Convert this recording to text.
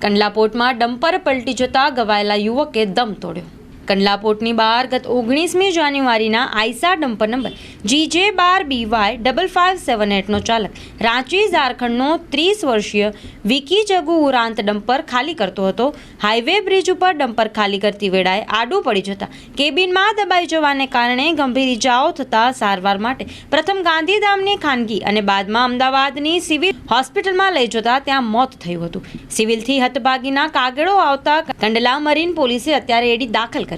કંડલાપોર્ટમાં dumper પલટી જતા ગવાયેલા યુવકે દમ તોડ્યો. કંડલાપોર્ટની બહાર ગત ઓગણીસમી જાન્યુઆરીના આઈસા ડમ્પર નંબર જીજે બાર બીવાય ડબલ ફાઇવ સેવન એટનો ચાલક રાંચી ઝારખંડનો ત્રીસ વર્ષીય વિકી જગુ ઉરાંત ડમ્પર ખાલી કરતો હતો. હાઈવે બ્રિજ ઉપર ડમ્પર ખાલી કરતી વેળાએ આડું પડી જતા કેબિનમાં દબાઈ જવાને કારણે ગંભીર ઇજાઓ થતાં સારવાર માટે પ્રથમ ગાંધીધામની ખાનગી અને બાદમાં અમદાવાદની સિવિલ હોસ્પિટલમાં લઈ જતા ત્યાં મોત થયું હતું. સિવિલથી હતભાગીના કાગળો આવતા કંડલા મરીન પોલીસે અત્યારે એડી દાખલ કરી